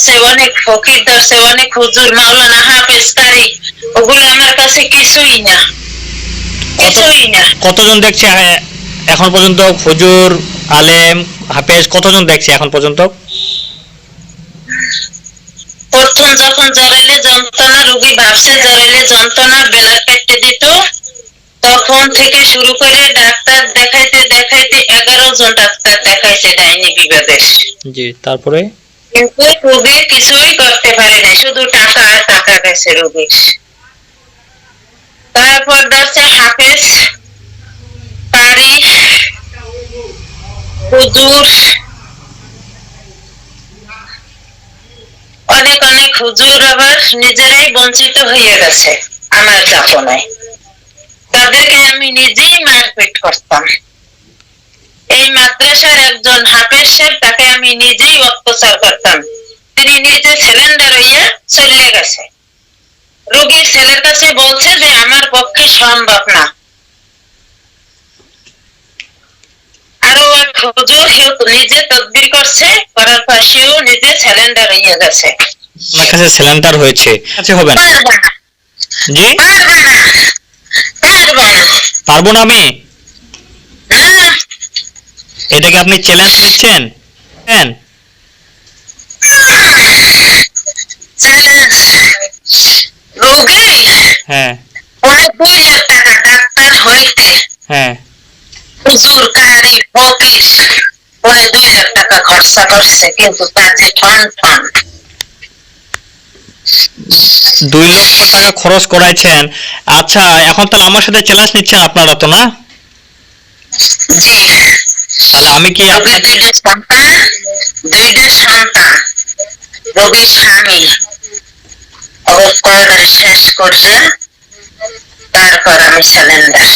ধরছে অনেক ফকির ধরছে অনেক হুজুর মাওলানা হাফেজ কারি ওগুলো আমার কাছে কিছুই না। কিছুই না। কতজন দেখছে এখন পর্যন্ত হুজুর আলেম হাফেজ কতজন দেখছে এখন পর্যন্ত? প্রথম যখন জরাইলে যন্ত্রণা রোগী ভাবছে জরাইলে যন্ত্রণা বেলা কেটে দিত। তখন থেকে শুরু করে ডাক্তার দেখাইতে দেখাইতে এগারো জন ডাক্তার দেখাইছে ডাইনি বিভাগের জি তারপরে? কিন্তু রোগী কিছুই করতে পারে না শুধু টাকা আর টাকা গেছে রোগীর। তারপর ধরছে হাফেজ, পারি, হুজুর, অনেক অনেক হুজুর আবার নিজেরাই বঞ্চিত হয়ে গেছে, আমার যাপনায়। তাদেরকে আমি নিজেই মারপিট করতাম। এই মাদ্রাসার একজন হাফেজ সাহেব তাকে আমি নিজেই অত্যাচার করতাম। তিনি নিজে সিলিন্ডার হইয়া চলে গেছে। রোগীর ছেলের কাছে বলছে যে আমার পক্ষে সম্ভব না। আরও এক হুজুর নিজে তদবির করছে করার পর সেও নিজে সিলিন্ডার হইয়া গেছে। আমার কাছে সিলিন্ডার হয়েছে কাছে হবে না। জি? পারবা না। পারব না আমি? এটাকে আপনি চ্যালেঞ্জ নিচ্ছেন হ্যাঁ রোগী হ্যাঁ। দুই লাখ টাকা ডাক্তার হইতে হ্যাঁ। হুজুর কারি ফকির পরে দুই লাখ টাকা খরচা করছে কিন্তু তার যে ঠন ঠন দুই লক্ষ টাকা খরচ করাইছেন। আচ্ছা এখন তাহলে আমার সাথে চ্যালেঞ্জ নিচ্ছেন আপনারা তো না? জি। আমি কি আপনাকে দুইটা সন্তান দুইটা সন্তান রোগীর স্বামী। তাড়াতাড়ি শেষ করছে তারপর আমি সিলিন্ডার